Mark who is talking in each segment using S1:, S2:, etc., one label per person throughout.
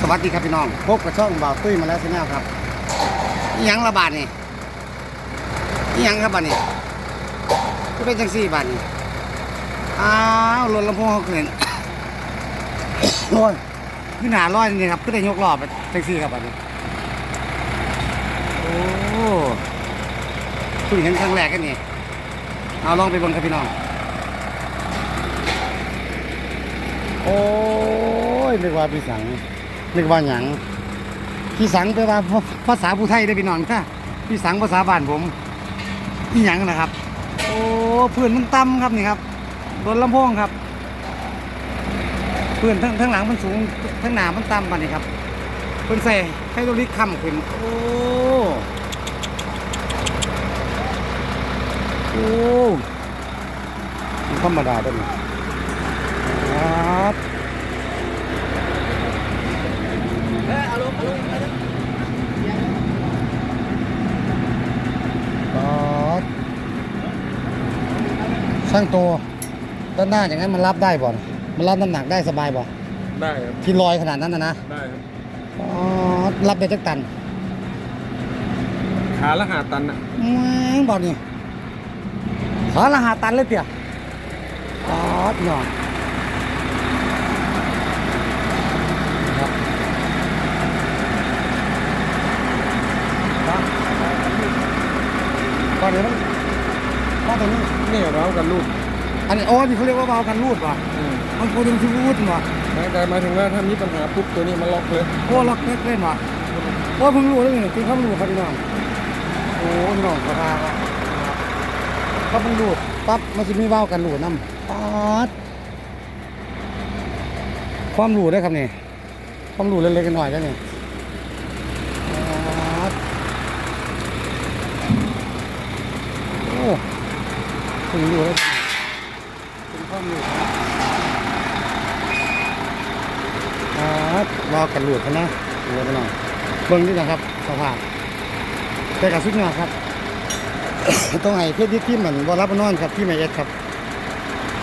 S1: สวัสดีครับพี่น้องพบกับช่องบ่าวตุ้ยมาแล้วใช่ไหมครับอิหยังระบาดนี่อิหยังครับบาดนี่ก็เป็นจังสี่บาดนี่อ้าวรถลำโพงเขาเกินโอ้ยขึ้นหาร้อยนี่ครับขึ้นได้ยกรอบไปจังสี่ครับบาดนี้โอ้เพิ่งเห็นครั้งแรกกันนี่เอาลองไปเบิ่งครับพี่น้องโอ้ยนึกว่าพี่สัง นึกว่าหยังพี่สังแปลว่าภาษาผู้ไทยได้อพี่น้องค่ะพี่สังภาษาบ้านผมนี่หยังนะครับ โอ้เพื่อนมันต่ำครับนี่ครับโดนลำโพงครับเพื่อนทั้งทั้งหลังมันสูงทั้งหน้ามันต่ำปานนี้ครับเพื่อนใส่ไฮโดรลิกคำขึ้นโอ้โอ้ธรรมดาตัวนี้ครับครับ ช่างตัวด้านหน้าอย่างนั้นมันรับได้บ่มันรับน้ำหนักได้สบายบ่
S2: ได้ครับ
S1: ที่ลอยขนาดนั้นนะนะ
S2: ได้ครับ
S1: อ๋อ รับได้จักตัน
S2: ขาละหาตันอะ
S1: แม่งบอนี่ขาละหาตันเลยเปียอ๋อพี่องครับครับ ตอนนี้มันตอนนี้
S2: นี่เรากันลูก
S1: อันนี้โอ้นี่เขาเรียกว่าเบากันรูดป่ะ
S2: อืม
S1: มันพูดถึงที่รูดป่ะ
S2: แต่หมายถึงว่าถ้ามีปัญหาปุ๊บตัวนี้มันล็อกเลย
S1: โอ้ล็อกเล็กเล่นป่ะโอ้เพิ่งรู้แล้วนี่จริงเขาเพิ่งรู้ครับพี่น้องโอ้พี่น้องขอทานครับเขาเพิ่งรู้ปั๊บมันจะมีเบากันรูดน้ำป๊าดความรู้ได้อครับนี่ความรู้เล็กๆน้อยๆได้อนี่ป๊าดโอ้ เพิ่งรู้แล้วเป็นความรู้ครับรอกันหลุดกันนะหลุดูไปหน่อยเบิ้งนี่นะครับสภาพแต่กับสุดยอดครับต้องให้เพชรที่ที่เหมือนวอลลับนอนครับที่ไม่เอ็ดครับ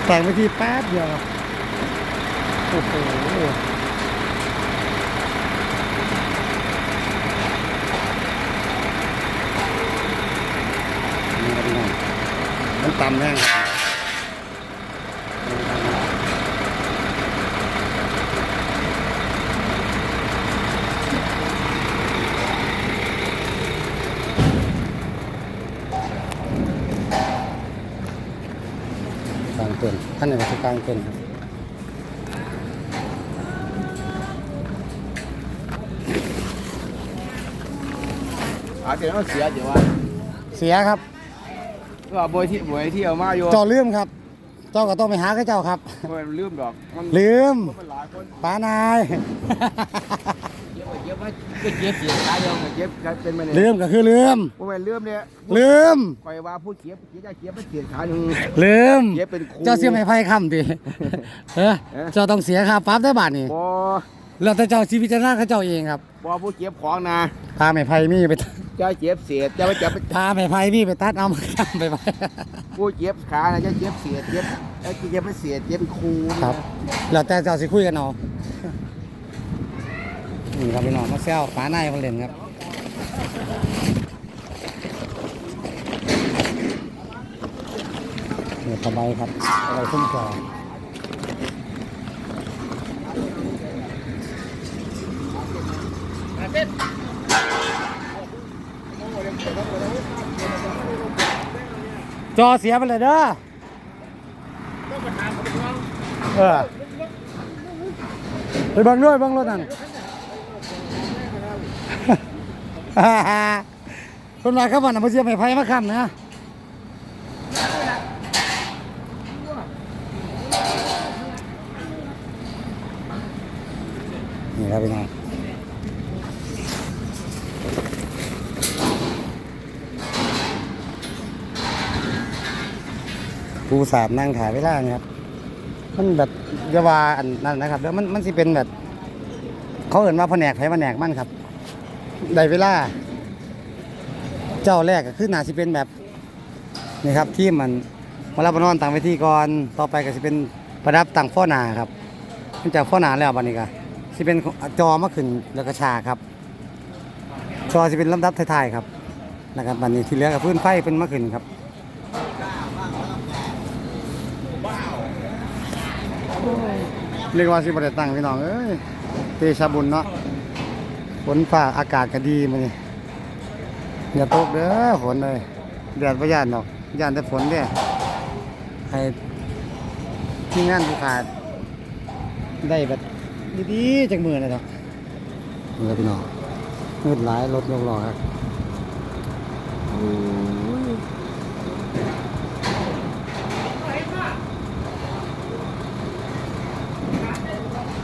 S1: แต่งไปที่แป๊บเดียวครับโอ้โหนี่ครับพี่น้องมัน ต่ำแห้งครับกลางเต็นท์ท่านไหนก็คือกลางเต็นท์ครับ
S3: อาเดี๋ยวเสียเดี๋ยวว่า
S1: เสียครับ
S3: ก็บอยที่บอยที่เอามาอยู่
S1: เจ้าลืมครับ เจ้าก็ต้องไปหาเขาเจ้าครับ
S3: มันลืมดอกมัน
S1: ลืม
S3: มันหลายคน
S1: ป้านาย
S3: เย็บเย็บว่าก็เย็บเสียตายยังเย็บเป็นมาเนี่ย
S1: ลืมก็คือลืม
S3: บ่แม่นลืมเนี่ย
S1: ลืม
S3: คอยว่าพูดเขียบเขียบได้เขียบไปเสียขาหนึ่ง
S1: ลืม
S3: เย็บเป็นครู
S1: เจ้าเสียไม่ไพ่คำดิเออ
S3: เอ๊ะ
S1: เจ้าต้องเสียค่าปรั๊บได้บาทนี่
S3: บ่
S1: แล้วแต่เจ้าชีวิตจะหน้าเขาเจ้าเองครับ
S3: บ่พูดเขียบของนะ
S1: พาไม่ไพ่มีไป
S3: เจ้าเจ็บเสียเจ้าไปจับไป
S1: พาไม่ไพ่มีไปตัดเอามาทำไปไป
S3: พูดเจ็บขานะเจ้าเจ็บเสียเจ็บเจ้าเจ็บไปเสียเจ็บเป็นครู
S1: ครับแล้วแต่เจ้าสิคุยกันเอานี่ครับพี่น้องมาเซลป้านายคนเล่นครับเนี่ยสบายครับอะไรคุ้มจอ จอเสียไปเลยเด้อเออไปบังด้วยบังรถนั่นคนมาครับวันน่ะมาเสียไม่ไพ่มาคำนะนี่ครับพี่น้อง ปูสาบนั่งถ่ายเวลาเนี่ยครับ มันแบบยาวาอันนั้นนะครับ แล้วมันมันสิเป็นแบบ เขาเอ่นว่าแผนกไผแผนกมันครับได้เวลา เจ้าแรกก็คือน่าสิเป็นแบบนี่ครับที่มันมารับนอนต่างไปที่ก่อนต่อไปก็สิเป็นประดับต่างฟ้อหนาครับมันจากฟ้อหนาแล้วบัดนี้ก็สิเป็นจอมาขึ้นแล้วก็ฉาครับจอสิเป็นลำดับท้ายๆครับนะครับบัดนี้ที่เหลือกับพื้นไฟเป็นมาขึ้นครับ เรียกว่าสิบ่ได้ตั้งพี่น้องเอ้ยเตชะบุญเนาะฝนฟ้าอากาศก็ดีมื้อนี้อย่าตกเด้อฝนเลยแดดบ่ย่านดอกย่านแต่ฝนเด้อให้ที่งานผู้ขาดได้แบบดีๆจักมือเลยดอกนี่ครับพี่น้องมืดหลายรถยกล้อครับ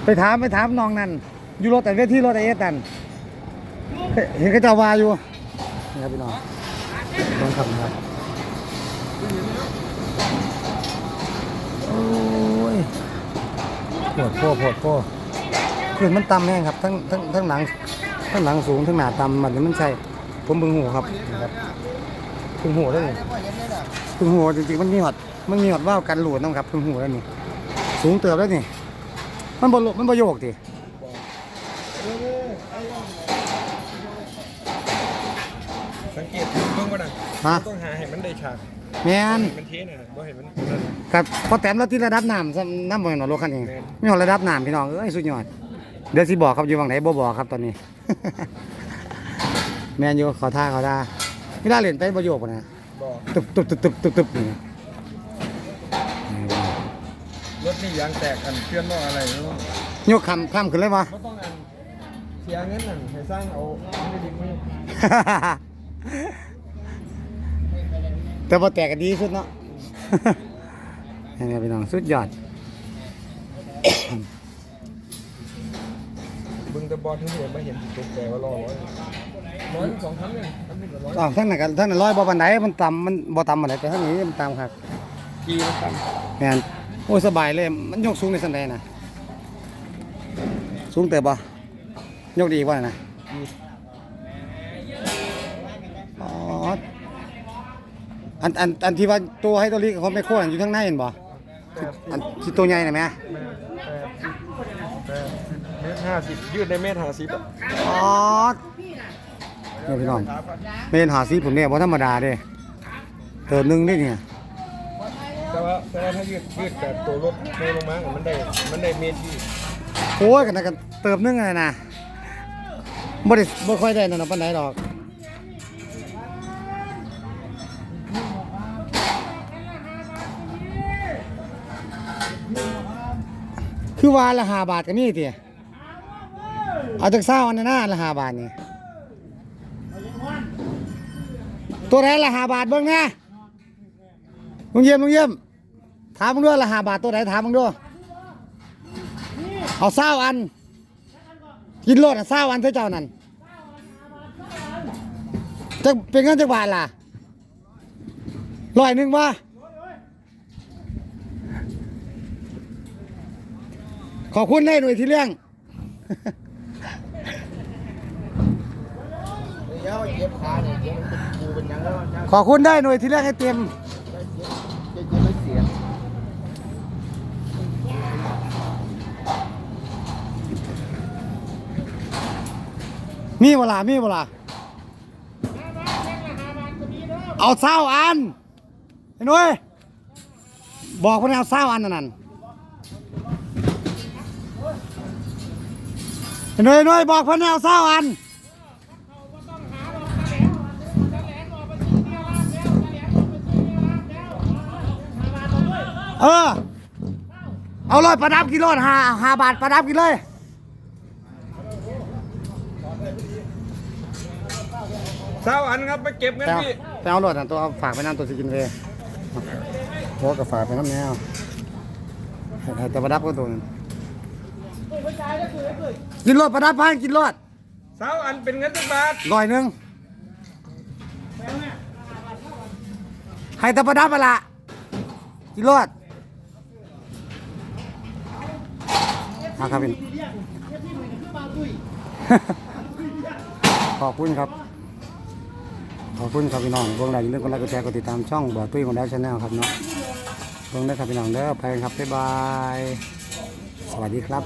S1: ไปถามไปถามน้องนั่นอยู่รถแต่เวทีรถไอเอสนั่นเห็นเขาเจ้าวาอยู่นี่ครับพี่น้องต้องขับนะครับโอ้ยปวดโพปวดโพขึ้นมันต่ำแห้งครับทั้งทั้งทั้งหลังทั้งหลังสูงทั้งหนาต่ำมันมันใช่ผมบึงหูครับครับเบึงหูได้เลยเบึงหูจริงๆมันมีหอดมันมีหอดว่าวกันหลุดน้ำครับเบึงหูแล้วนี่สูงเติบแล้วนี่ มันบโลมันบโยกดิ
S2: สังเกตเบิ่งว่าน่ะ
S1: ฮะ
S2: ต้องหาให้มันได้ฉาก
S1: แมน
S2: มันเทน่ะบ่ให้มันนั่น
S1: ครับพอแต้มแล้วที่ระดับน้ำซ้ำน้ำบ่อยหน่อยรถคันเอง
S2: แม่น
S1: ไม่หอดระดับน้ำพี่น้องเอ้ยสุดยอดเดี๋ยวสิบอกครับอยู่วังไหนบ่บอกครับตอนนี้ แมนอยู่ขอท่าขอท่าเวลาเล่นไปบ่โยกปะนะ
S2: บ่
S1: ตึบตึบตึบตึบตึบตึบ นี่นะ
S2: รถนี่ยางแตกอันเพื่อนว่าอะไรเนาะ
S1: โยกคำคำขึ้นเลยวะ
S2: บ่ต้องอันเสียเงินนั่นให้สร้างเอาไม่ได้ไม่
S1: แต่พอแตกก็ดีสุดเนาะ นี่นพี่น้องสุดยอด
S2: เบิ่งแต่บอลที่เห็นมาเห็นตกใจว่ารอร้อยร้อยสองครั้งเนี่ยทำให้ร้อย
S1: อ้าวทั้งนั้นกันทั้งนั้นร้อยบ่บันไดมันต่ำมันบ่ต่ำบันไดแต่ทั้งนี้มันต่ำครับ
S2: กี่นะครับ
S1: แม่น โอ้ยสบายเลย มันยกสูงในสันใดนะสูงเติบบ่ยกดีกว่านะอ๋ออันอันอันที่ว่าตัวให้ตัวเล็กเขาไม่โค่นอยู่ข้างในเห็นบ่
S2: แปดสิบ
S1: อันที่ตัวใหญ่น่ะแม่
S2: แปดสิบแปดสิบเมตรห้าสิบยืดในเมตรห้าสิบอะ
S1: อ๋อนี่พี่น้องเมนหาซีผมเนี่ยบ่ธรรมดาเด้เติมหนึงนี่เนี่ย
S2: แต่ว่าแต่ว่าถ้ายืดยืดแต่ตัวรถในลงมามันได้มันได้เมตรที่
S1: โอ้ยกันนะกันเติมนึงไรนะบ่ได้บ่ค่อยได้นั่นเนาะปานใดดอก คือว่าละหาบาทก็มีติเอาจากเศร้าอันนั้นนะละหาบาทนี่ตัวไหนละหาบาทเบิ่งนะ ลุงเยี่ยมลุงเยี่ยมถามมึงด้วยละหาบาทตัวไหนถามมึงด้วยเอาเศร้าอัน กินโลดอะเศร้าอันเท่าเจ้านั่นจะเป็นเงินจักบาทล่ะร้อยหนึ่งวะขอบคุณได้หน่วยที่เลี้ยง
S3: ขาเนี่ยเจ็บมันเป็นกูเป็นหยังแล้วจะ
S1: ขอบคุณได้หน่วยที่เลี้ยงให้เต็ม
S3: จะเจ็บไม่เสีย
S1: มีเวลา มีเวลา เอาเศร้าอันไอ้หน่วยบอกคนเอาเศร้าอันนั่นนั่นไอ้หน่ยไอ้หน่ยบอกคนเอาเศร้าอันเออ เอาเลยประดับกิโลห้าห้าบาทประดับกินเลย
S2: เศร้าอันครับไปเก็บเงิน
S1: แต่เอา
S2: พี่
S1: แต่เอารถอะตัวเอาฝากไปนั่นตัวสิกินเลยโอ้กับฝากไปน้ำแนวให้ให้แต่ประดับก็ตัวนึงกินรถประดับพันกินรถ
S2: เศร้าอันเป็นเงินจักบาท
S1: ร้อยหนึ่งให้แต่ประดับไปละกินรถมาครับพี่ ขอบคุณครับ ขอบคุณครับพี่น้องเบื้องหลังเรื่องกดไลก์กดแชร์กดติดตามช่องบ่อตุ้ยของดาวชาแนลครับเนาะเบื้องได้ครับพี่น้องเด้อไปครับบ๊ายบาย สวัสดีครับ